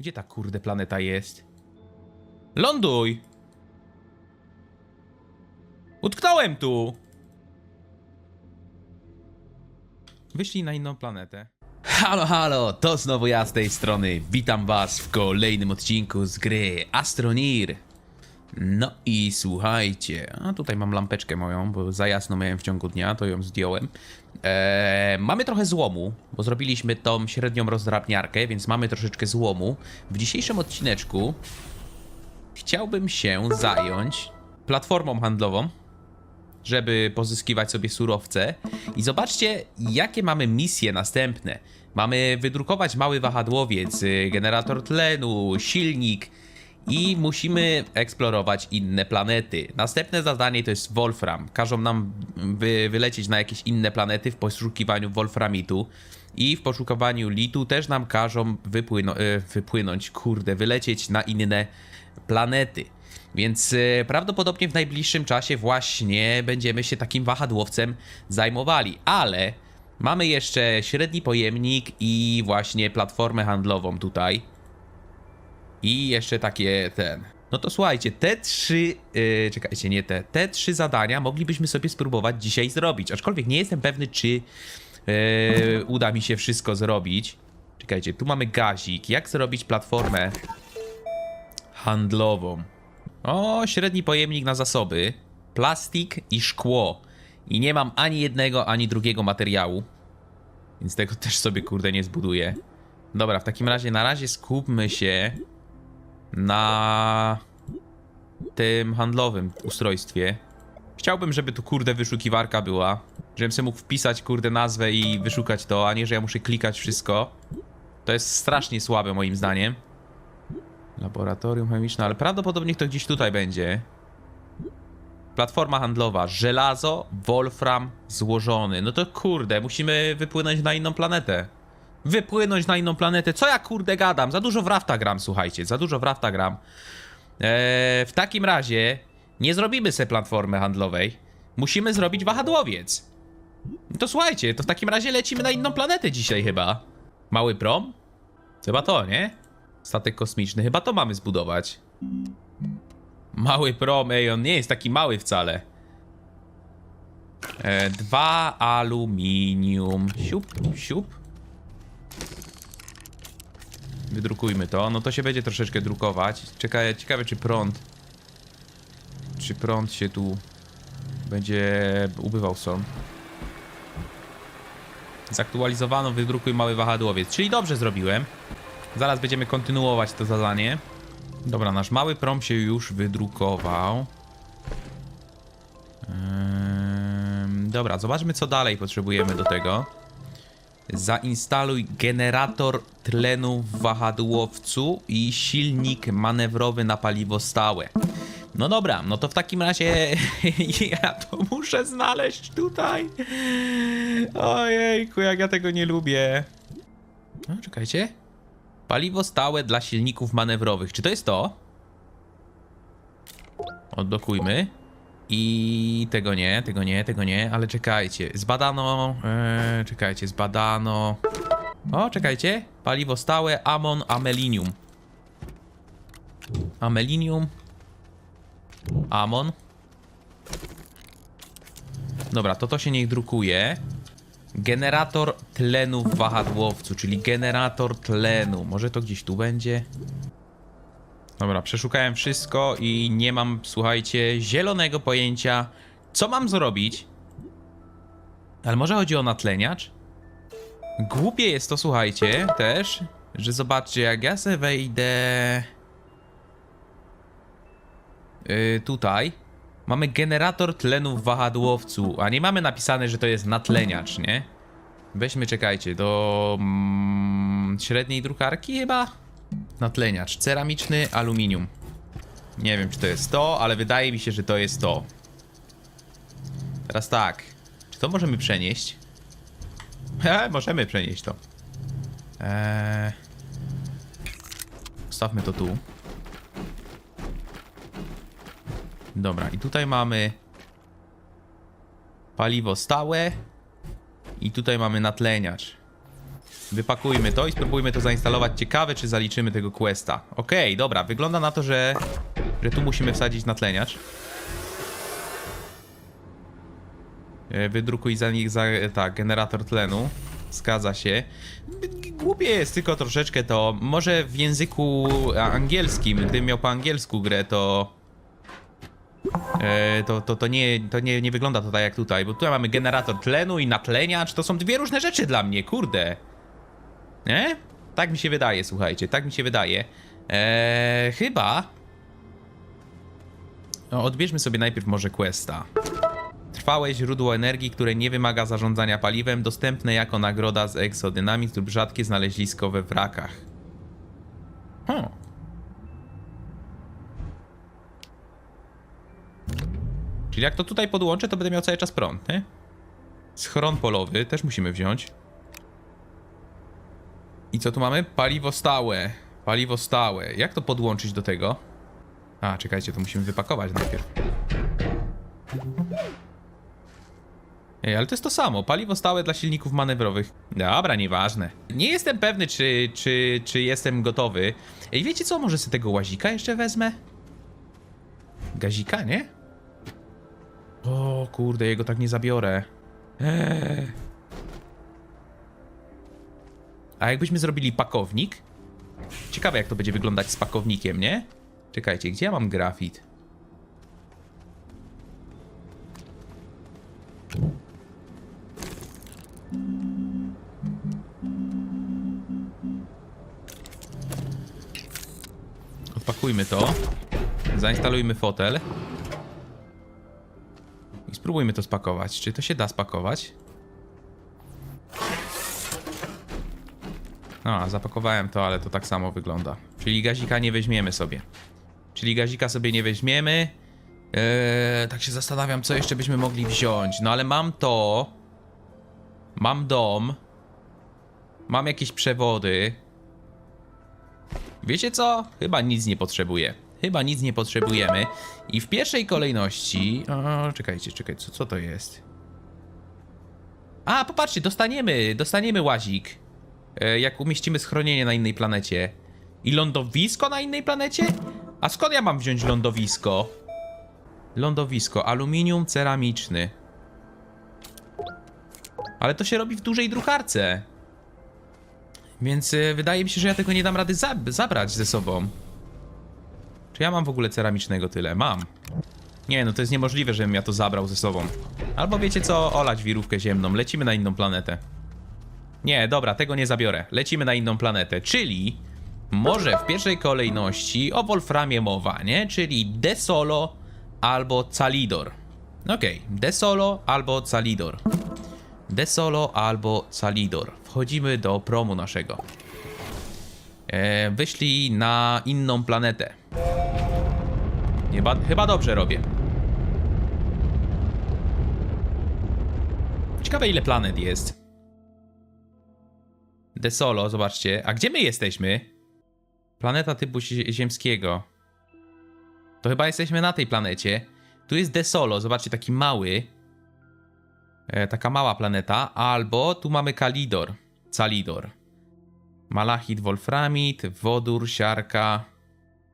Gdzie ta kurde planeta jest? Ląduj! Utknąłem tu! Wyszli na inną planetę. Halo, halo, to znowu ja z tej strony. Witam was w kolejnym odcinku z gry Astronir. No i słuchajcie, a tutaj mam lampeczkę moją, bo za jasno miałem w ciągu dnia, to ją zdjąłem. Eee, mamy trochę złomu, bo zrobiliśmy tą średnią rozdrabniarkę, więc mamy troszeczkę złomu. W dzisiejszym odcineczku chciałbym się zająć platformą handlową, żeby pozyskiwać sobie surowce. I zobaczcie, jakie mamy misje następne. Mamy wydrukować mały wahadłowiec, y, generator tlenu, silnik i musimy eksplorować inne planety. Następne zadanie to jest Wolfram. Każą nam wy, wylecieć na jakieś inne planety w poszukiwaniu Wolframitu. I w poszukiwaniu litu też nam każą wypłyno, y, wypłynąć, kurde, wylecieć na inne planety. Więc e, prawdopodobnie w najbliższym czasie właśnie będziemy się takim wahadłowcem zajmowali. Ale mamy jeszcze średni pojemnik i właśnie platformę handlową tutaj. I jeszcze takie ten. No to słuchajcie, te trzy. Yy, czekajcie, nie te. Te trzy zadania moglibyśmy sobie spróbować dzisiaj zrobić. Aczkolwiek nie jestem pewny, czy yy, uda mi się wszystko zrobić. Czekajcie, tu mamy gazik. Jak zrobić platformę handlową? O, średni pojemnik na zasoby, plastik i szkło. I nie mam ani jednego, ani drugiego materiału. Więc tego też sobie kurde nie zbuduję. Dobra, w takim razie na razie skupmy się na tym handlowym ustrojstwie. Chciałbym, żeby tu kurde wyszukiwarka była. Żebym sobie mógł wpisać kurde nazwę i wyszukać to, a nie, że ja muszę klikać wszystko. To jest strasznie słabe moim zdaniem. Laboratorium chemiczne, ale prawdopodobnie to gdzieś tutaj będzie. Platforma handlowa, żelazo, wolfram złożony. No to kurde, musimy wypłynąć na inną planetę. Wypłynąć na inną planetę. Co ja kurde gadam? Za dużo w rafta gram, słuchajcie, za dużo w rafta gram. Eee, w takim razie nie zrobimy sobie platformy handlowej. Musimy zrobić wahadłowiec. To słuchajcie, to w takim razie lecimy na inną planetę dzisiaj chyba. Mały prom? Chyba to, nie? Statek kosmiczny, chyba to mamy zbudować. Mały prom, ej, on nie jest taki mały wcale. E, dwa aluminium. Siup, siup. Wydrukujmy to. No to się będzie troszeczkę drukować. Czekaj, ciekawe czy prąd. Czy prąd się tu będzie ubywał są. Zaktualizowano, wydrukuj mały wahadłowiec. Czyli dobrze zrobiłem. Zaraz będziemy kontynuować to zadanie. Dobra, nasz mały prom się już wydrukował. Ehm, dobra, zobaczmy co dalej potrzebujemy do tego. Zainstaluj generator tlenu w wahadłowcu i silnik manewrowy na paliwo stałe. No dobra, no to w takim razie ja to muszę znaleźć tutaj. Ojejku, jak ja tego nie lubię. No, czekajcie. Paliwo stałe dla silników manewrowych. Czy to jest to? Oddokujmy. I tego nie, tego nie, tego nie, ale czekajcie. Zbadano. E, czekajcie, zbadano. O, czekajcie. Paliwo stałe, amon, amelinium. Amelinium. Amon. Dobra, to to się niech drukuje. Generator tlenu w wahadłowcu, czyli generator tlenu. Może to gdzieś tu będzie? Dobra, przeszukałem wszystko i nie mam, słuchajcie, zielonego pojęcia, co mam zrobić. Ale może chodzi o natleniacz? Głupie jest to, słuchajcie, też, że zobaczcie, jak ja se wejdę... Yy, tutaj mamy generator tlenu w wahadłowcu, a nie mamy napisane, że to jest natleniacz, nie? Weźmy, czekajcie, do mm, średniej drukarki chyba? Natleniacz, ceramiczny, aluminium. Nie wiem, czy to jest to, ale wydaje mi się, że to jest to. Teraz tak, czy to możemy przenieść? He, możemy przenieść to. Eee... Stawmy to tu. Dobra, i tutaj mamy paliwo stałe i tutaj mamy natleniacz. Wypakujmy to i spróbujmy to zainstalować. Ciekawe, czy zaliczymy tego questa. Okej, dobra, wygląda na to, że, że tu musimy wsadzić natleniacz. E, Wydrukuj za nich za, tak, generator tlenu. Zgadza się. Głupie jest tylko troszeczkę to. Może w języku angielskim, gdybym miał po angielsku grę, to. E, to, to, to, nie, to nie, nie wygląda to tak jak tutaj, bo tutaj mamy generator tlenu i natleniacz. To są dwie różne rzeczy dla mnie, kurde. Nie? Tak mi się wydaje, słuchajcie, tak mi się wydaje. Eee, chyba. No, odbierzmy sobie najpierw może questa. Trwałe źródło energii, które nie wymaga zarządzania paliwem, dostępne jako nagroda z exodynamit lub rzadkie znalezisko we wrakach. Hmm. Czyli jak to tutaj podłączę, to będę miał cały czas prąd, nie? Schron polowy też musimy wziąć. I co tu mamy? Paliwo stałe. Paliwo stałe. Jak to podłączyć do tego? A, czekajcie, to musimy wypakować najpierw. Ej, ale to jest to samo. Paliwo stałe dla silników manewrowych. Dobra, nieważne. Nie jestem pewny, czy, czy, czy jestem gotowy. Ej, wiecie co? Może sobie tego łazika jeszcze wezmę? Gazika, nie? O kurde, jego tak nie zabiorę. Eee. A jakbyśmy zrobili pakownik? Ciekawe jak to będzie wyglądać z pakownikiem, nie? Czekajcie, gdzie ja mam grafit? Odpakujmy to. Zainstalujmy fotel. I spróbujmy to spakować. Czy to się da spakować? A, zapakowałem to, ale to tak samo wygląda. Czyli gazika nie weźmiemy sobie. Czyli gazika sobie nie weźmiemy. Eee, tak się zastanawiam, co jeszcze byśmy mogli wziąć. No ale mam to. Mam dom. Mam jakieś przewody. Wiecie co? Chyba nic nie potrzebuję. Chyba nic nie potrzebujemy. I w pierwszej kolejności. O, czekajcie, czekajcie, co, co to jest? A, popatrzcie, dostaniemy, dostaniemy łazik. E, jak umieścimy schronienie na innej planecie. I lądowisko na innej planecie? A skąd ja mam wziąć lądowisko? Lądowisko, aluminium ceramiczny. Ale to się robi w dużej drukarce. Więc e, wydaje mi się, że ja tego nie dam rady za zabrać ze sobą. Czy ja mam w ogóle ceramicznego tyle? Mam. Nie, no to jest niemożliwe, żebym ja to zabrał ze sobą. Albo wiecie co, olać wirówkę ziemną, lecimy na inną planetę. Nie, dobra, tego nie zabiorę. Lecimy na inną planetę, czyli może w pierwszej kolejności o Wolframie mowa, nie? Czyli De Solo albo Calidor. Okej, De Solo albo Calidor. De Solo albo Calidor. Wchodzimy do promu naszego. E, wyszli na inną planetę. Chyba, chyba dobrze robię. Ciekawe ile planet jest. De Solo, zobaczcie. A gdzie my jesteśmy? Planeta typu zi- ziemskiego. To chyba jesteśmy na tej planecie. Tu jest De Solo, zobaczcie, taki mały. E, taka mała planeta. Albo tu mamy Kalidor. Calidor. Malachit, Wolframit, wodór, siarka.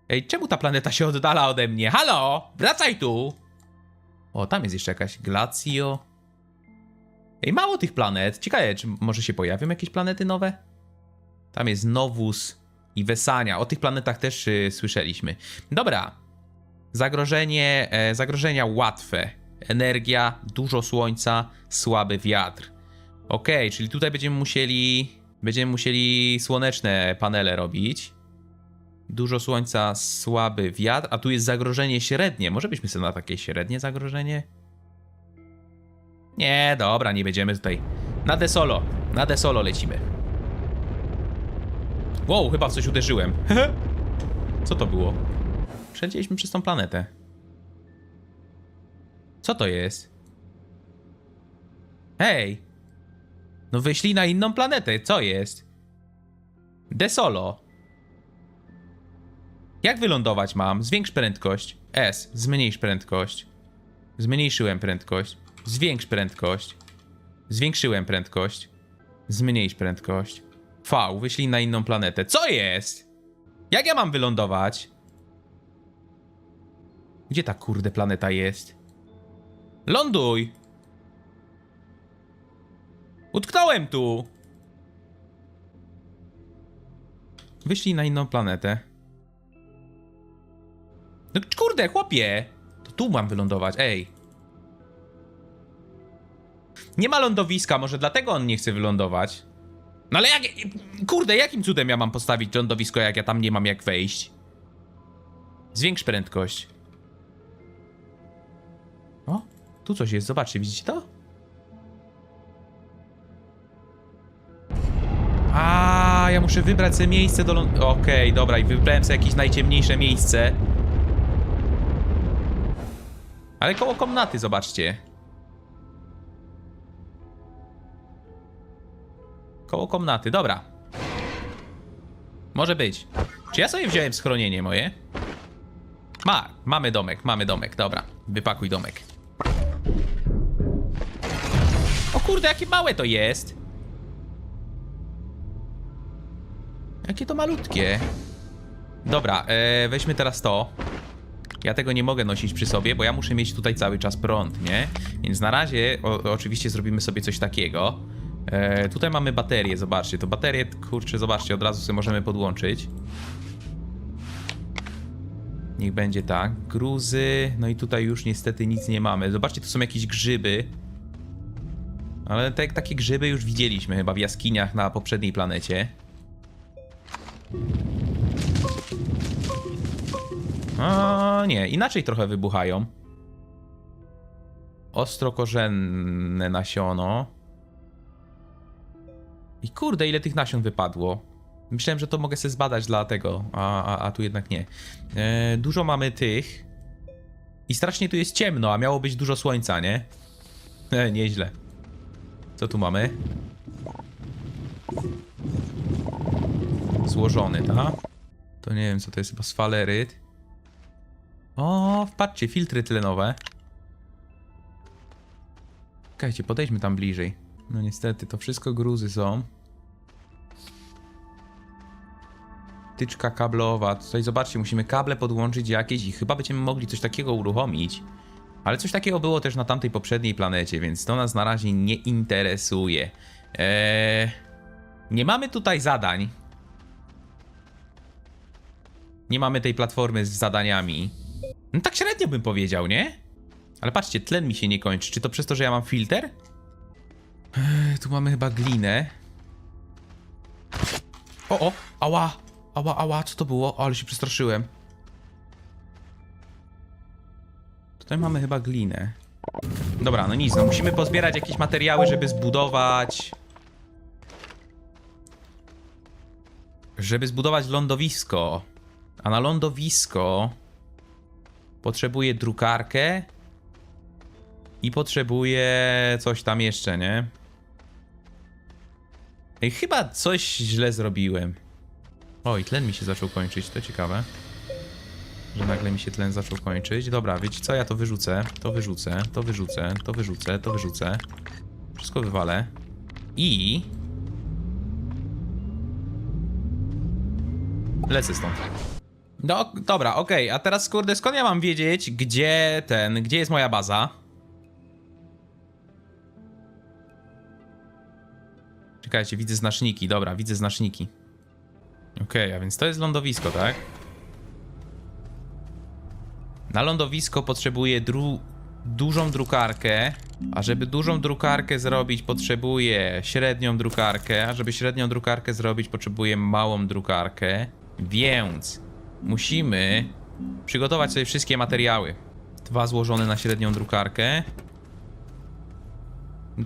Ej, czemu ta planeta się oddala ode mnie? Halo! Wracaj tu! O, tam jest jeszcze jakaś Glacio. Ej, mało tych planet. Ciekawe, czy może się pojawią jakieś planety nowe? Tam jest Novus i Wesania. O tych planetach też y, słyszeliśmy. Dobra. Zagrożenie, e, zagrożenia łatwe. Energia, dużo słońca, słaby wiatr. Okej, czyli tutaj będziemy musieli będziemy musieli słoneczne panele robić. Dużo słońca, słaby wiatr, a tu jest zagrożenie średnie. Może byśmy sobie na takie średnie zagrożenie? Nie, dobra, nie będziemy tutaj. Na desolo, na desolo lecimy. Wow, chyba w coś uderzyłem. Co to było? Przelecieliśmy przez tą planetę. Co to jest? Hej! No wyszli na inną planetę, co jest? De solo. Jak wylądować mam? Zwiększ prędkość. S. Zmniejsz prędkość. Zmniejszyłem prędkość. Zwiększ prędkość. Zwiększyłem prędkość. Zmniejsz prędkość. V, wyślij na inną planetę. Co jest? Jak ja mam wylądować? Gdzie ta kurde planeta jest? Ląduj! Utknąłem tu! Wyślij na inną planetę. No kurde, chłopie! To tu mam wylądować, ej. Nie ma lądowiska, może dlatego on nie chce wylądować. No ale jak... Kurde, jakim cudem ja mam postawić lądowisko, jak ja tam nie mam jak wejść? Zwiększ prędkość. O, tu coś jest, zobaczcie, widzicie to? A, ja muszę wybrać sobie miejsce do ląd... Okej, dobra, i wybrałem sobie jakieś najciemniejsze miejsce. Ale koło komnaty, zobaczcie. Koło komnaty, dobra. Może być. Czy ja sobie wziąłem schronienie moje? Ma, mamy domek, mamy domek, dobra. Wypakuj domek. O kurde, jakie małe to jest! Jakie to malutkie. Dobra, e, weźmy teraz to. Ja tego nie mogę nosić przy sobie, bo ja muszę mieć tutaj cały czas prąd, nie? Więc na razie o, oczywiście zrobimy sobie coś takiego. E, tutaj mamy baterię, zobaczcie. To baterię, kurczę, zobaczcie, od razu sobie możemy podłączyć. Niech będzie tak. Gruzy, no i tutaj już niestety nic nie mamy. Zobaczcie, tu są jakieś grzyby. Ale te, takie grzyby już widzieliśmy chyba w jaskiniach na poprzedniej planecie. O nie, inaczej trochę wybuchają. Ostrokorzenne nasiono. I kurde, ile tych nasion wypadło. Myślałem, że to mogę sobie zbadać dlatego, a, a, a tu jednak nie. E, dużo mamy tych. I strasznie tu jest ciemno, a miało być dużo słońca, nie? E, nieźle. Co tu mamy? Złożony, tak? To nie wiem, co to jest, chyba sfaleryt. O, wpatrzcie, filtry tlenowe. Czekajcie, podejdźmy tam bliżej. No niestety, to wszystko gruzy są. Tyczka kablowa. Tutaj zobaczcie, musimy kable podłączyć jakieś i chyba będziemy mogli coś takiego uruchomić. Ale coś takiego było też na tamtej poprzedniej planecie, więc to nas na razie nie interesuje. Eee, nie mamy tutaj zadań. Nie mamy tej platformy z zadaniami. No tak średnio bym powiedział, nie? Ale patrzcie, tlen mi się nie kończy. Czy to przez to, że ja mam filtr? Eee, tu mamy chyba glinę. O, o, ała, ała, ała, co to było? O, ale się przestraszyłem. Tutaj mamy chyba glinę. Dobra, no nic, no musimy pozbierać jakieś materiały, żeby zbudować... Żeby zbudować lądowisko. A na lądowisko... Potrzebuję drukarkę. I potrzebuję coś tam jeszcze, nie? Ej, chyba coś źle zrobiłem. Oj, tlen mi się zaczął kończyć, to ciekawe. Że nagle mi się tlen zaczął kończyć. Dobra, wiecie co, ja to wyrzucę, to wyrzucę, to wyrzucę, to wyrzucę, to wyrzucę. Wszystko wywalę. I... Lecę stąd. No, dobra, okej, a teraz kurde, skąd ja mam wiedzieć, gdzie ten, gdzie jest moja baza? Czekajcie, widzę znaczniki, dobra, widzę znaczniki. Okej, a więc to jest lądowisko, tak? Na lądowisko potrzebuję dru dużą drukarkę, a żeby dużą drukarkę zrobić, potrzebuję średnią drukarkę, a żeby średnią drukarkę zrobić, potrzebuję małą drukarkę, więc musimy przygotować sobie wszystkie materiały. Dwa złożone na średnią drukarkę.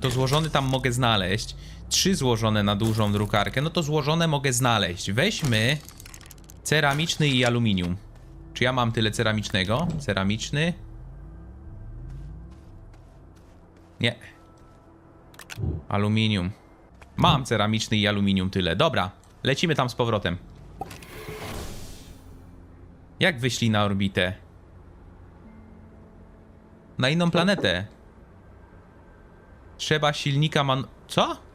To złożony tam mogę znaleźć. Trzy złożone na dużą drukarkę. No to złożone mogę znaleźć. Weźmy ceramiczny i aluminium. Czy ja mam tyle ceramicznego? Ceramiczny. Nie. Aluminium. Mam ceramiczny i aluminium tyle. Dobra, lecimy tam z powrotem. Jak wyślij na orbitę? Na inną planetę. Trzeba silnika man... Co?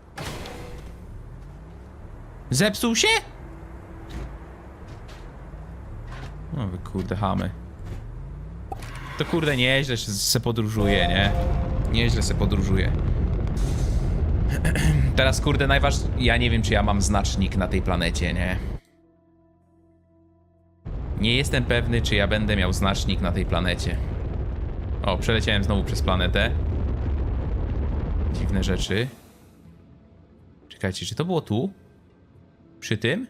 Zepsuł się? No wy kurde chamy. To kurde nieźle się podróżuje, nie? Nieźle se podróżuje. Teraz kurde najważniejsze... Ja nie wiem, czy ja mam znacznik na tej planecie, nie? Nie jestem pewny, czy ja będę miał znacznik na tej planecie. O, przeleciałem znowu przez planetę. Dziwne rzeczy. Czekajcie, czy to było tu? Przy tym?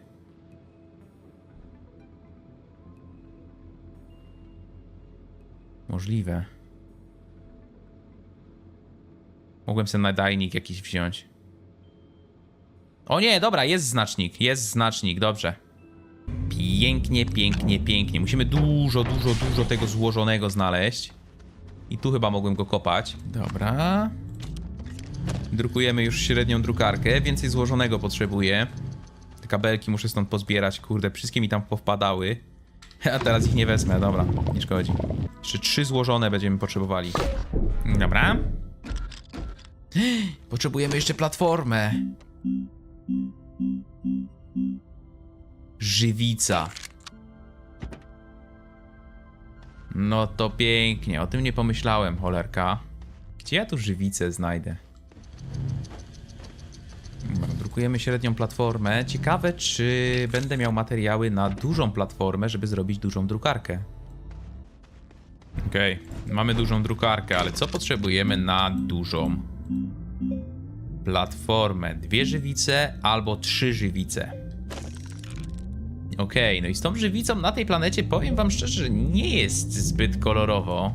Możliwe. Mogłem sobie nadajnik jakiś wziąć. O nie, dobra, jest znacznik, jest znacznik, dobrze. Pięknie, pięknie, pięknie. Musimy dużo, dużo, dużo tego złożonego znaleźć. I tu chyba mogłem go kopać. Dobra. Drukujemy już średnią drukarkę, więcej złożonego potrzebuję. Te kabelki muszę stąd pozbierać, kurde, wszystkie mi tam powpadały. A teraz ich nie wezmę, dobra, nie szkodzi. Jeszcze trzy złożone będziemy potrzebowali. Dobra. Potrzebujemy jeszcze platformę. Żywica. No to pięknie, o tym nie pomyślałem, cholerka. Gdzie ja tu żywicę znajdę? Drukujemy średnią platformę. Ciekawe, czy będę miał materiały na dużą platformę, żeby zrobić dużą drukarkę. Okej, mamy dużą drukarkę, ale co potrzebujemy na dużą platformę? Dwie żywice albo trzy żywice. Okej, no i z tą żywicą na tej planecie powiem wam szczerze, nie jest zbyt kolorowo.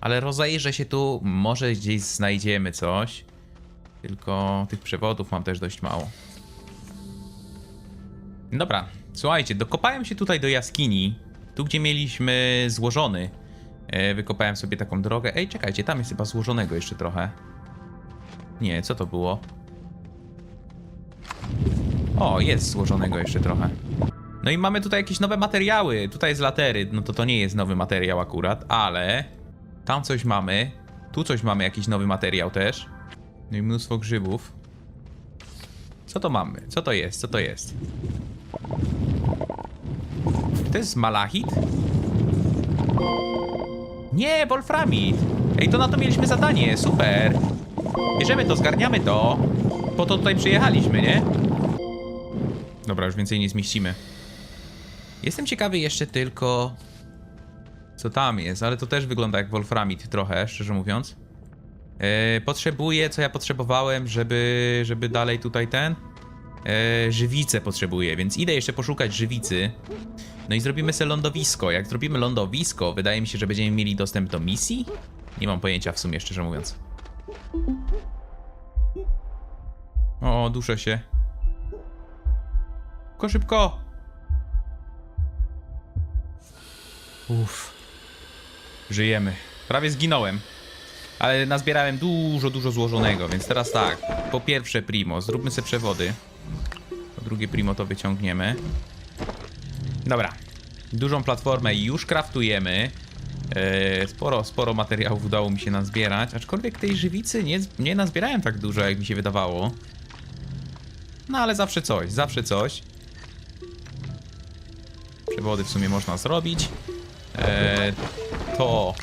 Ale rozejrzę się tu, może gdzieś znajdziemy coś. Tylko tych przewodów mam też dość mało. Dobra, słuchajcie, dokopałem się tutaj do jaskini. Tu, gdzie mieliśmy złożony. E, wykopałem sobie taką drogę. Ej, czekajcie, tam jest chyba złożonego jeszcze trochę. Nie, co to było? O, jest złożonego jeszcze trochę. No i mamy tutaj jakieś nowe materiały. Tutaj jest latery, no to to nie jest nowy materiał akurat, ale tam coś mamy. Tu coś mamy, jakiś nowy materiał też. No i mnóstwo grzybów. Co to mamy? Co to jest? Co to jest? To jest malachit? Nie, wolframit! Ej, to na to mieliśmy zadanie, super! Bierzemy to, zgarniamy to. Po to tutaj przyjechaliśmy, nie? Dobra, już więcej nie zmieścimy. Jestem ciekawy jeszcze tylko... Co tam jest, ale to też wygląda jak wolframit trochę, szczerze mówiąc. E, potrzebuję, co ja potrzebowałem, żeby, żeby dalej tutaj ten... E, żywicę potrzebuję, więc idę jeszcze poszukać żywicy. No i zrobimy sobie lądowisko. Jak zrobimy lądowisko, wydaje mi się, że będziemy mieli dostęp do misji? Nie mam pojęcia w sumie, szczerze mówiąc. O, duszę się. Szybko, szybko! Uff. Żyjemy. Prawie zginąłem. Ale nazbierałem dużo, dużo złożonego, więc teraz tak. Po pierwsze primo, zróbmy sobie przewody. Po drugie primo to wyciągniemy. Dobra. Dużą platformę już kraftujemy. Eee, sporo, sporo materiałów udało mi się nazbierać. Aczkolwiek tej żywicy nie, nie nazbierałem tak dużo, jak mi się wydawało. No ale zawsze coś, zawsze coś. Przewody w sumie można zrobić. Eee, to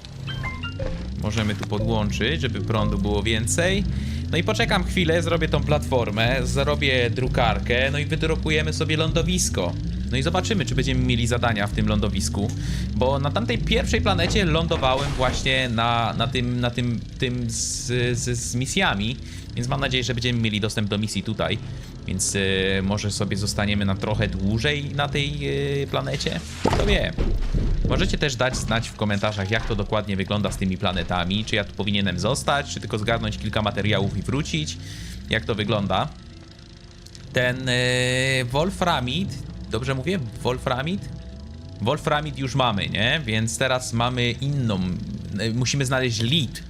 możemy tu podłączyć, żeby prądu było więcej. No i poczekam chwilę, zrobię tą platformę, zrobię drukarkę, no i wydrukujemy sobie lądowisko. No i zobaczymy, czy będziemy mieli zadania w tym lądowisku. Bo na tamtej pierwszej planecie lądowałem właśnie na, na tym, na tym, tym z, z, z misjami. Więc mam nadzieję, że będziemy mieli dostęp do misji tutaj. Więc y, może sobie zostaniemy na trochę dłużej na tej y, planecie. Kto wie. Możecie też dać znać w komentarzach, jak to dokładnie wygląda z tymi planetami. Czy ja tu powinienem zostać, czy tylko zgarnąć kilka materiałów i wrócić. Jak to wygląda. Ten yy, Wolframid, dobrze mówię? Wolframid? Wolframid już mamy, nie? Więc teraz mamy inną. y, Musimy znaleźć lead.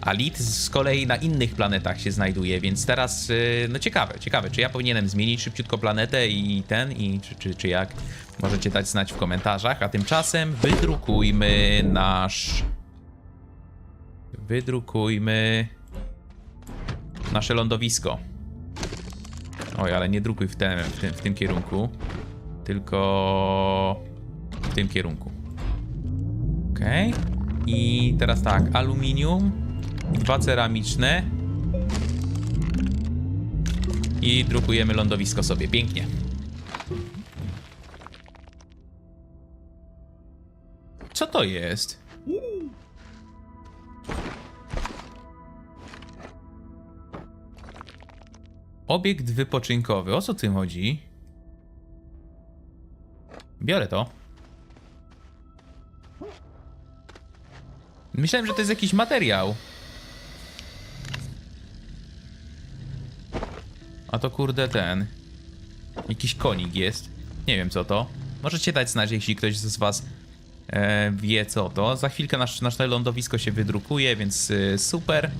A lead z kolei na innych planetach się znajduje, więc teraz, y, no ciekawe, ciekawe, czy ja powinienem zmienić szybciutko planetę i ten, i czy, czy, czy jak? Możecie dać znać w komentarzach, a tymczasem wydrukujmy nasz... Wydrukujmy nasze lądowisko. Oj, ale nie drukuj w, tem, w, tym, w tym kierunku. Tylko w tym kierunku. Okej. I teraz tak, aluminium, dwa ceramiczne. I drukujemy lądowisko sobie. Pięknie. Co to jest? Obiekt wypoczynkowy. O co tym chodzi? Biorę to. Myślałem, że to jest jakiś materiał. A to kurde ten. Jakiś konik jest. Nie wiem co to. Możecie dać znać, jeśli ktoś z was e, wie co to. Za chwilkę nasz, nasze lądowisko się wydrukuje, więc y, super.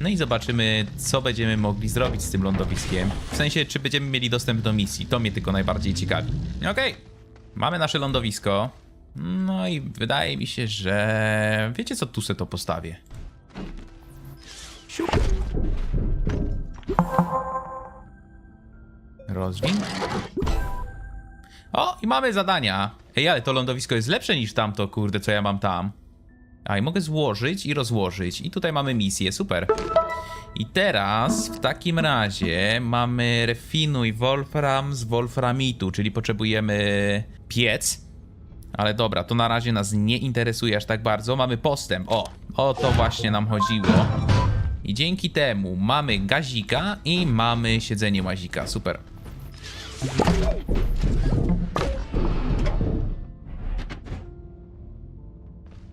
No i zobaczymy, co będziemy mogli zrobić z tym lądowiskiem. W sensie, czy będziemy mieli dostęp do misji. To mnie tylko najbardziej ciekawi. Okej, mamy nasze lądowisko. No i wydaje mi się, że... Wiecie co, tu se to postawię. Siup. Rozwin. O, i mamy zadania. Ej, ale to lądowisko jest lepsze niż tamto, kurde, co ja mam tam. A, i mogę złożyć i rozłożyć. I tutaj mamy misję, super. I teraz w takim razie mamy refinuj wolfram z wolframitu, czyli potrzebujemy piec. Ale dobra, to na razie nas nie interesuje aż tak bardzo. Mamy postęp. O, o to właśnie nam chodziło. I dzięki temu mamy gazika i mamy siedzenie łazika. Super.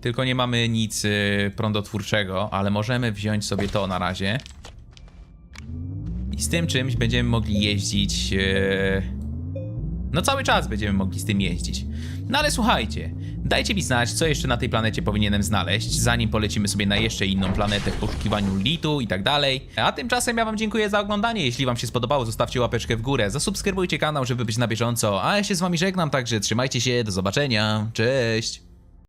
Tylko nie mamy nic y, prądotwórczego, ale możemy wziąć sobie to na razie. I z tym czymś będziemy mogli jeździć. y, No cały czas będziemy mogli z tym jeździć. No ale słuchajcie, dajcie mi znać, co jeszcze na tej planecie powinienem znaleźć, zanim polecimy sobie na jeszcze inną planetę w poszukiwaniu litu i tak dalej. A tymczasem ja wam dziękuję za oglądanie. Jeśli wam się spodobało, zostawcie łapeczkę w górę, zasubskrybujcie kanał, żeby być na bieżąco. A ja się z wami żegnam, także trzymajcie się, do zobaczenia. Cześć!